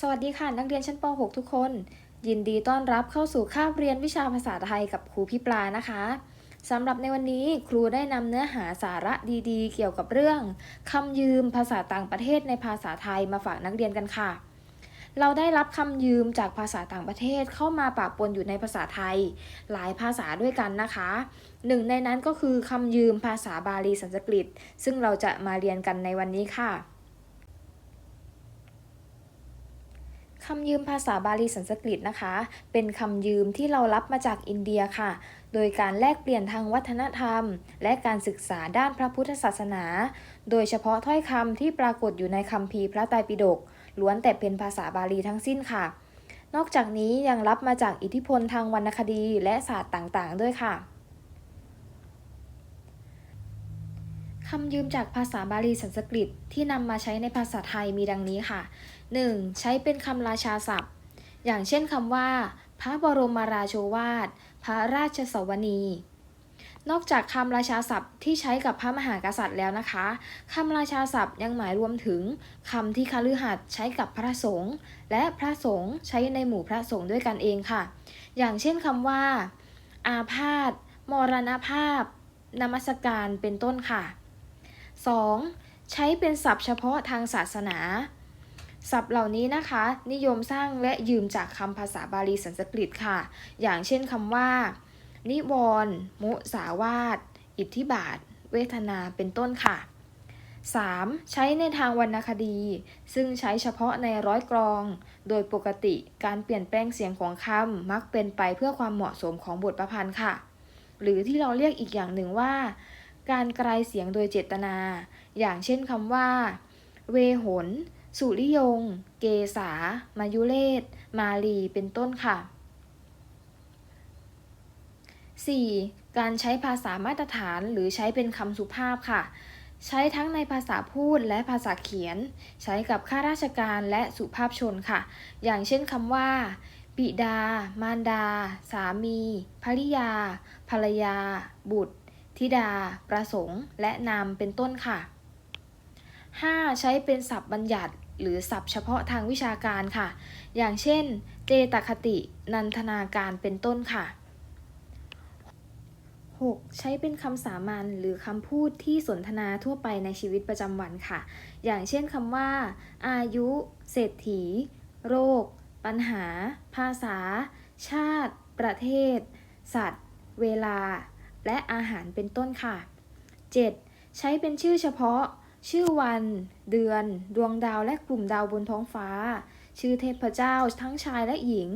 สวัสดีค่ะ นักเรียนชั้นป .6 ทุกคน ยินดีต้อนรับเข้าสู่คาบเรียนวิชาภาษาไทยกับครูพี่ปลานะคะสำหรับในวันนี้ครูได้นำเนื้อหาสาระดีๆ เกี่ยวกับเรื่องคำยืมภาษาต่างประเทศในภาษาไทยมาฝากนักเรียนกันค่ะ เราได้รับคำยืมจากภาษาต่างประเทศเข้ามาปะปนอยู่ในภาษาไทย หลายภาษาด้วยกันนะคะหนึ่งในนั้นก็คือคำยืมภาษาบาลีสันสกฤต ซึ่งเราจะมาเรียนกันในวันนี้ค่ะ คำยืมภาษาบาลีสันสกฤตนะคะ เป็นคำยืมที่เรารับมาจากอินเดียค่ะ โดยการแลกเปลี่ยนทางวัฒนธรรม และการศึกษาด้านพระพุทธศาสนา โดยเฉพาะถ้อยคำที่ปรากฏอยู่ในคัมภีร์พระไตรปิฎกล้วนแต่เป็นภาษาบาลีทั้งสิ้นค่ะ นอกจากนี้ยังรับมาจากอิทธิพลทางวรรณคดีและศาสตร์ต่างๆ ด้วยค่ะคำยืมจากภาษาบาลีสันสกฤตที่นำมาใช้ในภาษาไทยมีดังนี้ค่ะ 1. ใช้เป็นคำราชาศัพท์ อย่างเช่นคำว่า พระบรมราโชวาท พระราชสวนีนอกจากคำราชาศัพท์ที่ใช้กับพระมหากษัตริย์แล้วนะคะ คำราชาศัพท์ยังหมายรวมถึงคำที่คฤหัสถ์ใช้กับพระสงฆ์และพระสงฆ์ใช้ในหมู่พระสงฆ์ด้วยกันเองค่ะ อย่างเช่นคำว่า อาพาธมรณภาพนมัสการเป็นต้นค่ะ 2. ใช้เป็นศัพท์เฉพาะทางศาสนา ศัพท์เหล่านี้นะคะ นิยมสร้างและยืมจากคำภาษาบาลีสันสกฤตค่ะ อย่างเช่นคำว่า นิวรณ์มุสาวาทอิทธิบาท เวทนาเป็นต้นค่ะ 3. ใช้ในทางวรรณคดี ซึ่งใช้เฉพาะในร้อยกรอง โดยปกติการเปลี่ยนแปลงเสียงของคำมักเป็นไปเพื่อความเหมาะสมของบทประพันธ์ค่ะ หรือที่เราเรียกอีกอย่างหนึ่งว่า การกลายเสียงโดยเจตนา อย่างเช่นคำว่า เวหน สุริยง เกษามายุเลศมาลีเป็นต้นค่ะ 4. การใช้ภาษามาตรฐานหรือใช้เป็นคำสุภาพค่ะ ใช้ทั้งในภาษาพูดและภาษาเขียน ใช้กับข้าราชการและสุภาพชนค่ะ อย่างเช่นคำว่า บิดา มารดา สามี ภริยา ภรรยา บุตร ธิดา ประสงค์ และนามเป็นต้นค่ะ 5. ใช้เป็นศัพท์บัญญัติ หรือศัพท์เฉพาะทางวิชาการค่ะ อย่างเช่น เจตคติ นันทนาการเป็นต้นค่ะ 6. ใช้เป็นคำสามัญหรือคำพูดที่สนทนาทั่วไปในชีวิตประจำวันค่ะ อย่างเช่นคำว่า อายุ เศรษฐี โรค ปัญหา ภาษา ชาติ ประเทศ สัตว์ เวลา และอาหารเป็นต้นค่ะ 7. ใช้เป็นชื่อเฉพาะ ชื่อวัน เดือน ดวงดาวและกลุ่มดาวบนท้องฟ้า ชื่อเทพเจ้าทั้งชายและหญิง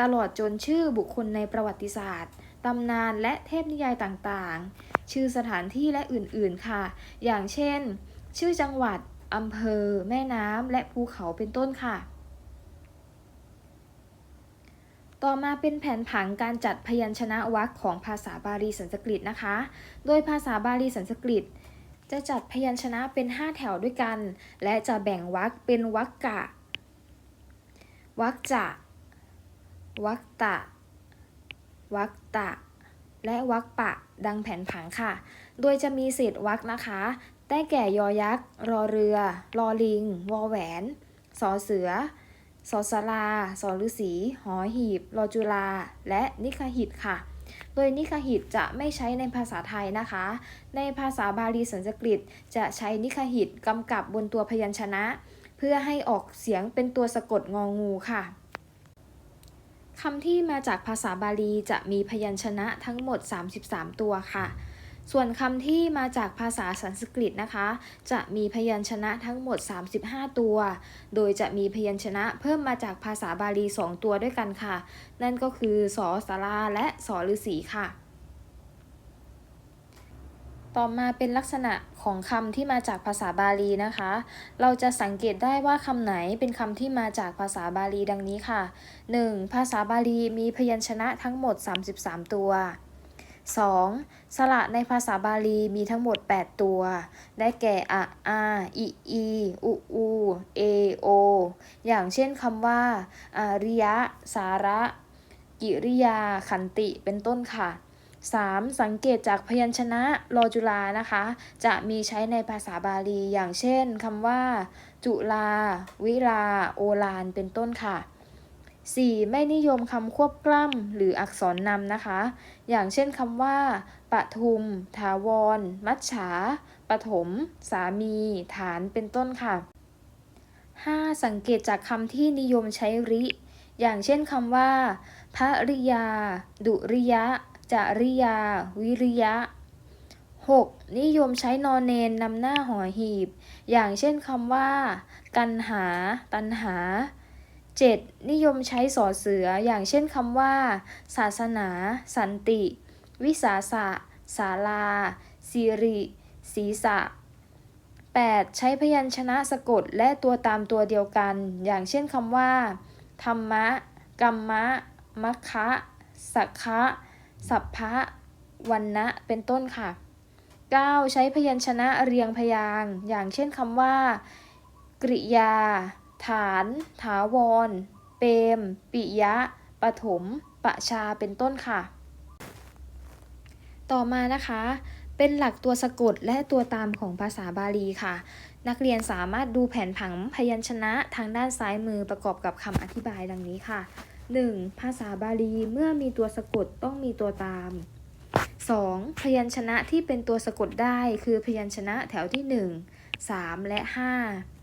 ตลอดจนชื่อบุคคลในประวัติศาสตร์ ตำนานและเทพนิยายต่างๆ ชื่อสถานที่และอื่นๆค่ะ อย่างเช่น ชื่อจังหวัด อำเภอ แม่น้ำ และภูเขาเป็นต้นค่ะ ต่อมาเป็นแผนผังการจัดพยัญชนะวรรคของภาษาบาลีสันสกฤตนะคะ โดยภาษาบาลีสันสกฤต จะจัดพยัญชนะเป็น 5 แถวด้วยกัน และจะแบ่งวรรคเป็นวรรคกะวรรคจะวรรคตะวรรคตะ และวรรคปะ ดังแผนผังค่ะ โดยจะมีเศษวรรคนะคะ ได้แก่ยอยักษ์ รอเรือ รอลิง วอแหวน สอเสือ สอสลา สอฤษี หอหีบ รอจุลา และนิคหิตค่ะ โดยนิคหิตจะไม่ใช้ในภาษาไทยนะคะ ในภาษาบาลีสันสกฤตจะใช้นิคหิตกำกับบนตัวพยัญชนะ เพื่อให้ออกเสียงเป็นตัวสะกดงองูค่ะคำที่มาจากภาษาบาลีจะมีพยัญชนะทั้งหมด 33 ตัวค่ะ ส่วนคำที่มาจากภาษาสันสกฤตนะคะ จะมีพยัญชนะทั้งหมด 35 ตัว โดยจะมีพยัญชนะเพิ่มมาจากภาษาบาลี 2 ตัวด้วยกันค่ะ นั่นก็คือสอสาราและสอฤษีค่ะ ต่อมาเป็นลักษณะของคำที่มาจากภาษาบาลีนะคะ เราจะสังเกตได้ว่าคำไหนเป็นคำที่มาจากภาษาบาลีดังนี้ค่ะ 1. ภาษาบาลีมีพยัญชนะทั้งหมด 33 ตัว 2. สระในภาษาบาลีมีทั้งหมด 8 ตัว ได้แก่อะอาอิอีอุอูเอโอ อย่างเช่นคำว่าอาริยะ สาระ กิริยา ขันติ เป็นต้นค่ะ 3. สังเกตจากพยัญชนะรอจุลานะคะ จะมีใช้ในภาษาบาลี อย่างเช่นคำว่า จุลา วิลา โอลาน เป็นต้นค่ะ 4. ไม่นิยมคำควบกล้ำหรืออักษรนำนะคะ อย่างเช่นคำว่าปทุม ถาวร มัจฉาปฐม สามี ฐาน เป็นต้นค่ะ 5. สังเกตจากคำที่นิยมใช้ริ อย่างเช่นคำว่าภริยา ดุริยะ จริยา วิริยะ 6. นิยมใช้นอนเนนนำหน้าหอหีบ อย่างเช่นคำว่า กันหา ตันหา 7. นิยมใช้สอเสืออย่างเช่นคำว่า ศาสนา สันติ วิสาสะศาลาสิริศีสะ 8. ใช้พยัญชนะสะกดและตัวตามตัวเดียวกัน อย่างเช่นคำว่า ธรรมะกัมมะ มัคคะสักคะสัพพะวันนะเป็นต้นค่ะ 9. ใช้พยัญชนะเรียงพยาง อย่างเช่นคำว่า กริยา ฐาน ถาวร เปรมปิยะ ปฐม ปะชา เป็นต้นค่ะ ต่อมานะคะ เป็นหลักตัวสะกดและตัวตามของภาษาบาลีค่ะ นักเรียนสามารถดูแผนผังพยัญชนะทางด้านซ้ายมือประกอบกับคำอธิบายดังนี้ค่ะ 1. ภาษาบาลีเมื่อมีตัวสะกดต้องมีตัวตาม 2. พยัญชนะที่เป็นตัวสะกดได้คือพยัญชนะแถวที่ 1 3 และ 5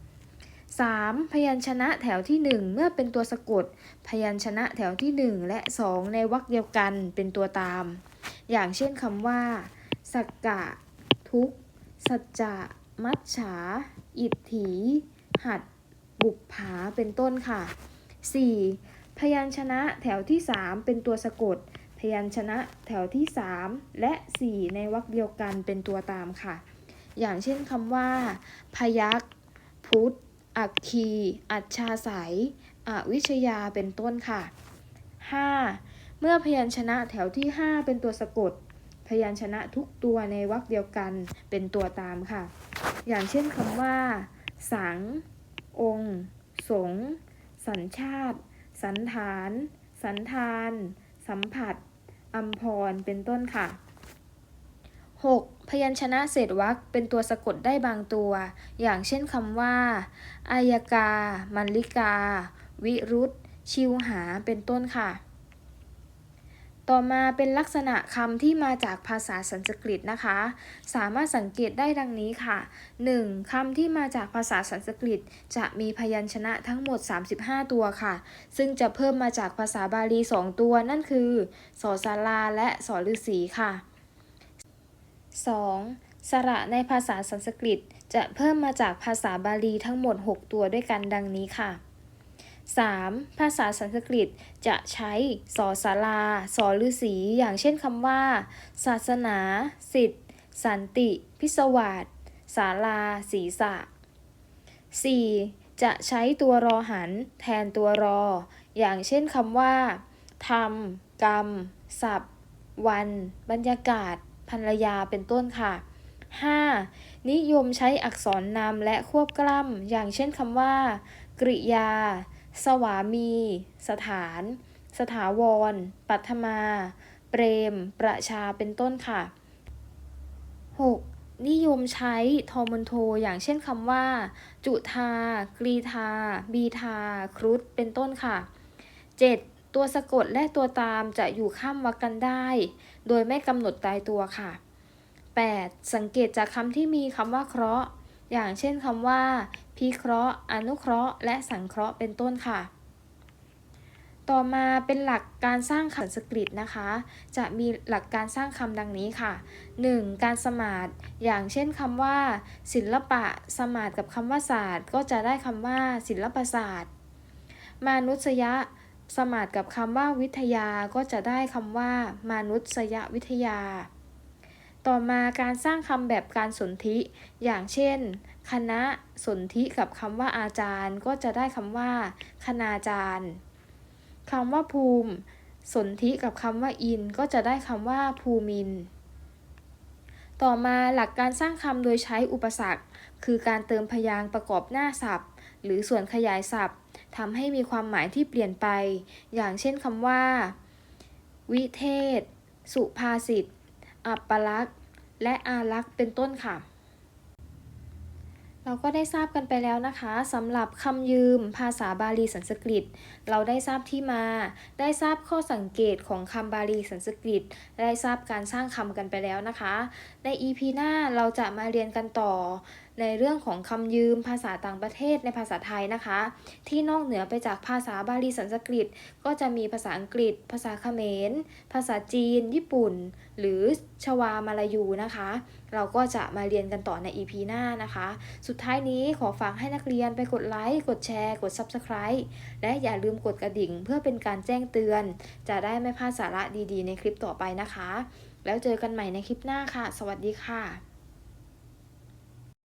3. พยัญชนะแถวที่ 1 เมื่อเป็นตัวสะกด พยัญชนะแถวที่ 1 และ 2 ในวรรคเดียวกันเป็นตัวตาม อย่างเช่นคำว่า สักกะ ทุกสัจจะ มัจฉา อิทธิ หัด บุปผา เป็นต้นค่ะ 4. พยัญชนะแถวที่ 3 เป็นตัวสะกด พยัญชนะแถวที่ 3 และ 4 ในวรรคเดียวกันเป็นตัวตามค่ะ อย่างเช่นคำว่า พยักพุทธ อักคี อัจฉาสายอวิชยาเป็นต้นค่ะ 5. เมื่อพยัญชนะแถวที่ 5 เป็นตัวสะกด พยัญชนะทุกตัวในวรรคเดียวกันเป็นตัวตามค่ะ อย่างเช่นคำว่า สัง องค์ สง สัญชาติ สันฐาน สันทาน สัมผัสอัมพร เป็นต้นค่ะ 6. พยัญชนะเศษวรรคเป็นตัวสะกดได้บางตัว อย่างเช่นคำว่า อายกา มันลิกา วิรุธ ชิวหา เป็นต้นค่ะ ต่อมาเป็นลักษณะคำที่มาจากภาษาสันสกฤตนะคะ สามารถสังเกตได้ดังนี้ค่ะ 1. คำที่มาจากภาษาสันสกฤต จะมีพยัญชนะทั้งหมด 35 ตัวค่ะ ซึ่งจะเพิ่มมาจากภาษาบาลี 2 ตัวนั่นคือ สอสาราและสอฤาษีค่ะ 2. สระในภาษาสันสกฤตจะเพิ่มมาจากภาษาบาลีทั้งหมด 6 ตัวด้วยกันดังนี้ค่ะ 3. ภาษาสันสกฤตจะใช้สอสาราสอฤาษีอย่างเช่นคำว่า ศาสนา สิทธิสันติ พิศวาสศาลา ศีสะ 4. จะใช้ตัวรอหัน แทนตัวรอ อย่างเช่นคำว่า ธรรม กรรม ศัพท์ วัน บรรยากาศ ภรรยาเป็นต้นค่ะ 5. นิยมใช้อักษรนามและควบกล้ำ อย่างเช่นคำว่า กริยา สวามี สถาน สถาวร ปัทมา เปรม ประชาเป็นต้นค่ะ 6. นิยมใช้ทอมันโท อย่างเช่นคำว่า จุทากรีธา บีทาครุฑเป็นต้นค่ะ 7. ตัวสะกดและตัวตามจะอยู่ข้ามวรรคกันได้ โดยไม่กำหนดตายตัวค่ะ 8. สังเกตจากคำที่มีคำว่าเคราะห์ อย่างเช่นคำว่า พิเคราะห์ อนุเคราะห์ และสังเคราะห์เป็นต้นค่ะ ต่อมาเป็นหลักการสร้างคำสกฤตนะคะ จะมีหลักการสร้างคำดังนี้ค่ะ 1. การสมาดอย่างเช่นคำว่า ศิลปะ สมาดกับคำว่าศาสตร์ ก็จะได้คำว่า ศิลปศาสตร์ มานุษยะ สมาดกับคำว่าวิทยาก็จะได้คำว่า มานุษยวิทยา ต่อมาการสร้างคำแบบการสนธิ อย่างเช่น คณะสนธิกับคำว่าอาจารย์ ก็จะได้คำว่า คณาจารย์คำว่าภูมิ สนธิกับคำว่าอิน ก็จะได้คำว่าภูมิน ต่อมาหลักการสร้างคำโดยใช้อุปสรรค คือการเติมพยางค์ประกอบหน้าศัพท์ หรือส่วนขยายศัพท์ ทำให้มีความหมายที่เปลี่ยนไป อย่างเช่นคำว่า วิเทศ สุภาษิต อัปปลักษณ์และอารักษ์เป็นต้นค่ะ เราก็ได้ทราบกันไปแล้วนะคะสำหรับคำยืมภาษาบาลีสันสกฤต เราได้ทราบที่มา ได้ทราบข้อสังเกตของคำบาลีสันสกฤต ได้ทราบการสร้างคำกันไปแล้วนะคะ ใน EP หน้าเราจะมาเรียนกันต่อ ในเรื่องของคำยืมภาษาต่างประเทศในภาษาไทยนะคะ ที่นอกเหนือไปจากภาษาบาลีสันสกฤต ก็จะมีภาษาอังกฤษ ภาษาเขมร ภาษาจีน ญี่ปุ่น หรือชวามาลายูนะคะ เราก็จะมาเรียนกันต่อใน EP หน้านะคะ สุดท้ายนี้ขอฝากให้นักเรียนไปกดไลค์กดแชร์ กด Subscribe และอย่าลืมกดกระดิ่งเพื่อเป็นการแจ้งเตือน จะได้ไม่พลาดสาระดีๆ ในคลิปต่อไปนะคะ แล้วเจอกันใหม่ในคลิปหน้าค่ะ สวัสดีค่ะ